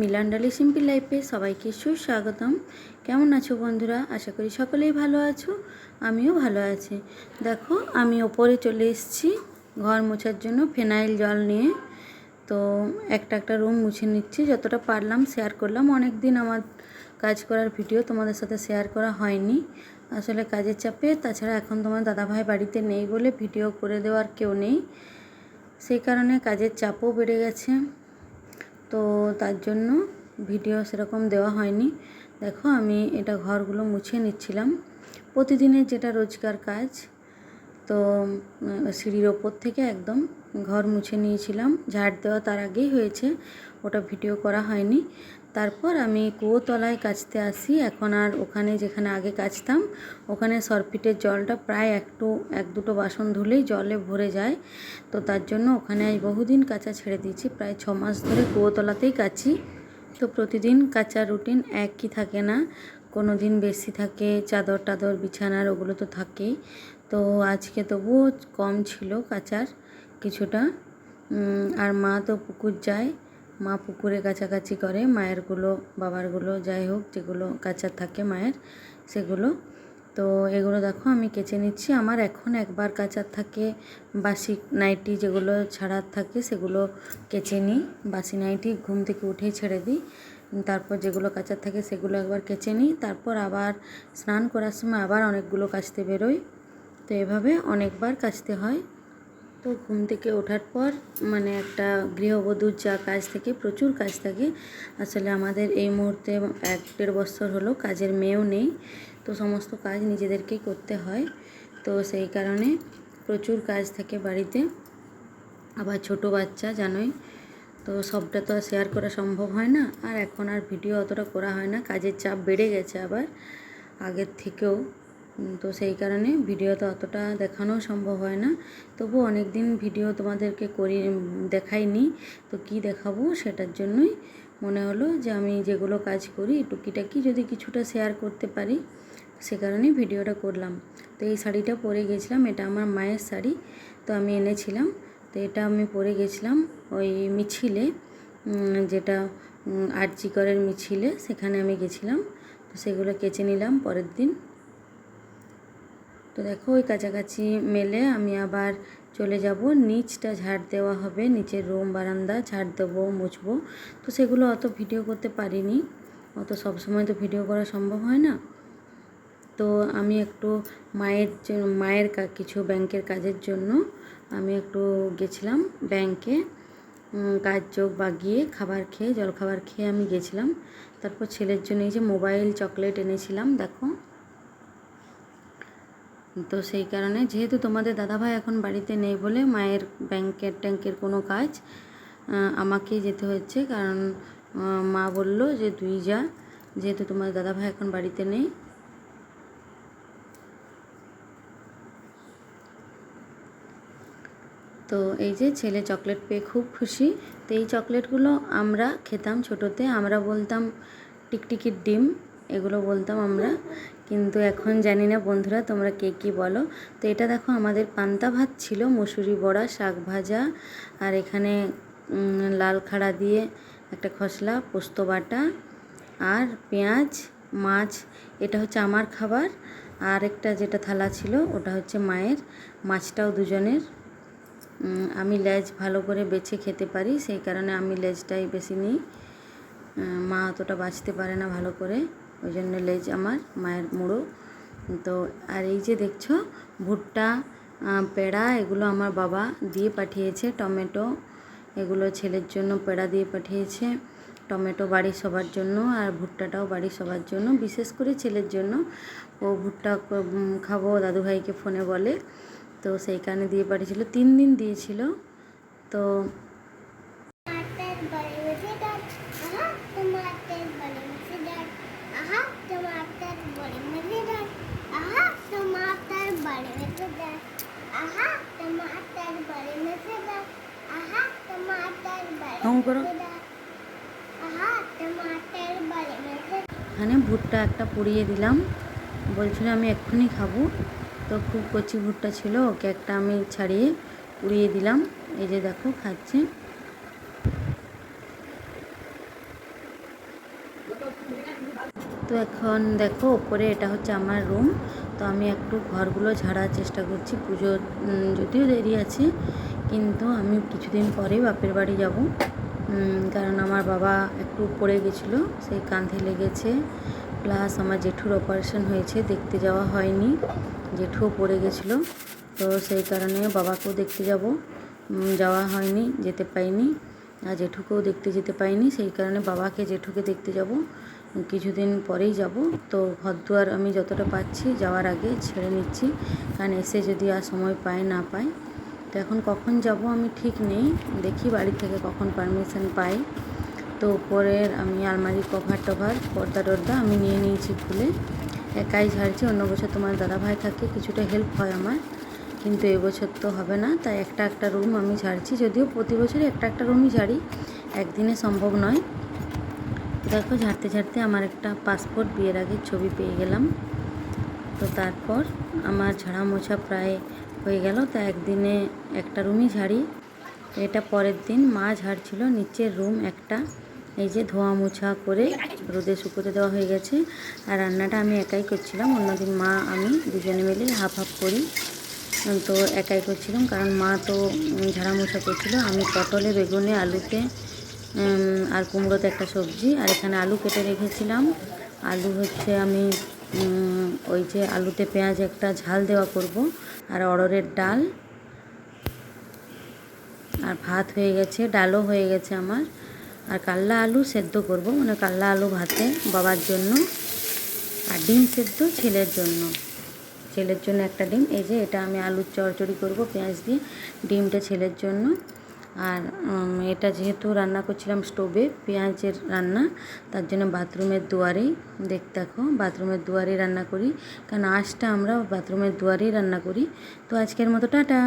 Milan ডালি simple লাইফে সবাইকে সুস্বাগতম। কেমন আছো বন্ধুরা? আশা করি সকলেই ভালো আছো, আমিও ভালো আছি। দেখো, আমি ওপরে চলে এসেছি ঘর মোছার জন্য ফেনাইল জল নিয়ে। তো একটা একটা রুম মুছে নিচ্ছি। যতটা পারলাম শেয়ার করলাম। অনেক দিন আমার কাজ করার ভিডিও তোমাদের সাথে শেয়ার করা হয়নি। আসলে কাজের চাপে, তাছাড়া এখন তোমার দাদাভাই বাড়িতে নেই বলে ভিডিও করে দেওয়ার কেউ নেই। সেই কারণে কাজের চাপও বেড়ে গেছে। তো তার জন্য ভিডিও সেরকম দেওয়া হয়নি। দেখো আমি এটা ঘরগুলো মুছে নিচ্ছিলাম। প্রতিদিনের যেটা রোজকার কাজ, তো সিঁড়ির ওপর থেকে একদম ঘর মুছে নিয়েছিলাম। ঝাড় দেওয়া তার আগেই হয়েছে, ওটা ভিডিও করা হয়নি। তারপর আমি কুয়োতলায় কাচতে আসি। এখন আর ওখানে যেখানে আগে কাচতাম, ওখানে সরপিটের জলটা প্রায় একটু এক দুটো বাসন ধুলেই জলে ভরে যায়। তো তার জন্য ওখানে আজ বহুদিন কাচা ছেড়ে দিয়েছি। প্রায় ছ মাস ধরে কুয়োতলাতেই কাচি। তো প্রতিদিন কাচার রুটিন একই থাকে না। কোনো দিন বেশি থাকে, চাদর টাদর, বিছানার ওগুলো তো থাকেই। তো আজকে তবুও কম ছিল কাচার কিছুটা। আর মা তো পুকুর যায়। মা পুকুরে কাছাকাছি করে, মায়েরগুলো, বাবারগুলো, যাই হোক, যেগুলো কাচার থাকে মায়ের, সেগুলো। তো এগুলো দেখো, আমি কেচে নিচ্ছি। আমার এখন একবার কাচার থাকে বাসি নাইটি যেগুলো ছাড়ার থাকে, সেগুলো কেচে নিই। বাসি নাইটি ঘুম থেকে উঠেই ছেড়ে দিই। তারপর যেগুলো কাচার থাকে, সেগুলো একবার কেচে নিই। তারপর আবার স্নান করার সময় আবার অনেকগুলো কাচতে বেরোই। তো এভাবে অনেকবার কাচতে হয়। তো ঘুম থেকে ওঠার পর মানে একটা গৃহবধূর যা কাজ থাকে, প্রচুর কাজ থাকে। আসলে আমাদের এই মুহূর্তে এক দেড় বছর হলো কাজের মেয়েও নেই। তো সমস্ত কাজ নিজেদেরকেই করতে হয়। তো সেই কারণে প্রচুর কাজ থাকে বাড়িতে। আবার ছোট বাচ্চা, জানোই। তো সবটা তো আর শেয়ার করা সম্ভব হয় না। আর এখন আর ভিডিও অতটা করা হয় না। কাজের চাপ বেড়ে গেছে আবার আগের থেকেও। তো সেই কারণে ভিডিও তো অতটা দেখানো সম্ভব হয় না। তবু অনেক দিন ভিডিও তোমাদেরকে করি দেখাইনি। তো কি দেখাবো সেটার জন্যই মনে হলো যে আমি যেগুলো কাজ করি, টুকিটাকি যদি কিছুটা শেয়ার করতে পারি, সে কারণেই ভিডিওটা করলাম। তো এই শাড়িটা পরে গেছিলাম, এটা আমার মায়ের শাড়ি, তো আমি এনেছিলাম। তো এটা আমি পরে গেছিলাম ওই মিছিলে যেটা আরজিকরের মিছিলে, সেখানে আমি গেছিলাম। তো সেগুলো কেচে নিলাম পরের দিন। তো দেখো, ওই কাছাকাছি মেলে আমি আবার চলে যাব। নিচটা ঝাড় দেওয়া হবে, নিচের রুম, বারান্দা, ঝাড় দেবো, মুছবো। তো সেগুলো অত ভিডিও করতে পারিনি। অত সবসময় তো ভিডিও করা সম্ভব হয় না। তো আমি একটু মায়ের মায়ের কিছু ব্যাংকের কাজের জন্য আমি একটু গেছিলাম ব্যাংকে। কাজ চোখ বাগিয়ে খাবার খেয়ে, জলখাবার খেয়ে আমি গেছিলাম। তারপর ছেলের জন্য এই যে মোবাইল, চকলেট এনেছিলাম, দেখো। তো সেই কারণে যেহেতু তোমাদের দাদাভাই এখন বাড়িতে নেই বলে মায়ের ব্যাংকের ট্যাঙ্কের কোনো কাজ আমাকেই যেতে হচ্ছে কারণ মা বলল যে, তুই যা, যেহেতু তোমার দাদাভাই এখন বাড়িতে নেই। তো এই যে ছেলে চকলেট পেয়ে খুব খুশি। তো এই চকলেটগুলো আমরা খেতাম ছোটোতে। আমরা বলতাম টিকটিকির ডিম, এগুলো বলতাম আমরা। কিন্তু এখন জানি না বন্ধুরা তোমরা কে কী বলো। তো এটা দেখো আমাদের পান্তা ভাত ছিল, মুসুরি বড়া, শাক ভাজা, আর এখানে লাল খাড়া দিয়ে একটা খসলা, পোস্ত বাটা, আর পেঁয়াজ, মাছ, এটা হচ্ছে আমার খাবার। আর একটা যেটা থালা ছিল, ওটা হচ্ছে মায়ের, মাছটাও দুজনের। আমি লেজ ভালো করে বেছে খেতে পারি, সেই কারণে আমি লেজটাই বেশি নিই। মা অতটা বাঁচতে পারে না ভালো করে। ওই জন্য লেজ আমার, মায়ের মুড়ো। তো, আর এই যে দেখছ, ভুট্টা পেড়া, এগুলো আমার বাবা দিয়ে পাঠিয়েছে, টমেটো। এগুলো ছেলের জন্য পেড়া দিয়ে পাঠিয়েছে, টমেটো বাড়ির সবার জন্য আর ভুট্টাটাও বাড়ির সবার জন্য, বিশেষ করে ছেলের জন্য। ও ভুট্টা খাব দাদুভাইকে ফোনে বলে। তো সেই কারণে দিয়ে পাঠিয়েছিল, তিন দিন দিয়েছিল। তো आहा टमाटर बड़े मज़ेदार आहा टमाटर बड़े मज़ेदार आहा टमाटर बड़े मज़ेदार आहा टमाटर बड़े हाँ, करो। मज़ेदार आहा टमाटर बड़े मज़ेदार এখানে ভুট্টা একটা পুড়িয়ে দিলাম বলছিল আমি এক্ষুনি খাবো তো খুব কচি ভুট্টা ছিল ওকে একটা আমি ছাড়িয়ে পুড়িয়ে দিলাম এই যে দেখো খাচ্ছে তো এখন দেখো ওপরে এটা হচ্ছে আমার রুম তো আমি একটু ঘরগুলো ঝাড়ার চেষ্টা করছি পুজো যদিও দেরি আছে, কিন্তু আমি কিছুদিন পরেই বাপের বাড়ি যাব। কারণ আমার বাবা একটু পড়ে গেছিল সেই কাঁধে লেগেছে প্লাস আমার জেঠুর অপারেশন হয়েছে, দেখতে যাওয়া হয়নি, জেঠুও পড়ে গেছিল, তো সেই কারণে বাবাকেও দেখতে যাব। যাওয়া হয়নি, যেতে পাইনি, আর জেঠুকেও দেখতে যেতে পাইনি, সেই কারণে বাবাকে, জেঠুকে দেখতে যাব। কিছুদিন পরেই যাব। তো ঘরদুয়ার আমি যতটা পাচ্ছি যাওয়ার আগে ছেড়ে নিচ্ছি। কারণ এসে যদি আর সময় পায়, না পায়। তো এখন কখন যাব আমি ঠিক নেই। দেখি বাড়ি থেকে কখন পারমিশন পাই। তো উপরের আমি আলমারি কভার টভার, পর্দা টর্দা আমি নিয়ে নিয়েছি খুলে। একাই ঝাড়ছি, অন্য বছর তোমার দাদাভাই থাকে, কিছুটা হেল্প হয় আমার। কিন্তু এবছর তো হবে না, তাই একটা একটা রুম আমি ঝাড়ছি। যদিও প্রতি বছরই একটা একটা রুমই ঝাড়ি। একদিনে সম্ভব নয়। দেখো, ঝাড়তে ঝাড়তে আমার একটা পাসপোর্ট বিয়ের আগে ছবি পেয়ে গেলাম। তো তারপর আমার ঝাড়া মোছা প্রায় হয়ে গেল। তা একদিনে একটা রুমই ঝাড়ি, এটা পরের দিন মা ঝাড়ছিল, নিচের রুম একটা। এই যে ধোয়া মোছা করে রোদে শুকোতে দেওয়া হয়ে গেছে আর রান্নাটা আমি একাই করছিলাম। অন্যদিন মা, আমি দুজনে মিলে হাফ হাফ করি। তো একাই করছিলাম, কারণ মা তো ঝাড়া মোছা করছিল। আমি পটলে, বেগুনে, আলুতে আর কুমড়োতে একটা সবজি, আর এখানে আলু কেটে রেখেছিলাম। আলু হচ্ছে আমি ওই যে আলুতে পেঁয়াজ একটা ঝাল দেওয়া করব, আর অড়রের ডাল। আর ভাত হয়ে গেছে, ডালও হয়ে গেছে আমার। আর কাল্লা আলু সেদ্ধ করব মানে কাল্লা আলু ভাতে বাবার জন্য। আর ডিম সেদ্ধ ছেলের জন্য। ছেলের জন্য একটা ডিম, এই যে এটা আমি আলুর চড়চড়ি করব পেঁয়াজ দিয়ে, ডিমটা ছেলের জন্য। আর এটা যেহেতু রান্না করছিলাম স্টোভে, পেঁয়াজের রান্না, তার জন্য বাথরুমের দুয়ারেই দেখ দেখো বাথরুমের দুয়ারেই রান্না করি। কারণ আঁশটা আমরা বাথরুমের দুয়ারেই রান্না করি। তো আজকের মতো টাটা।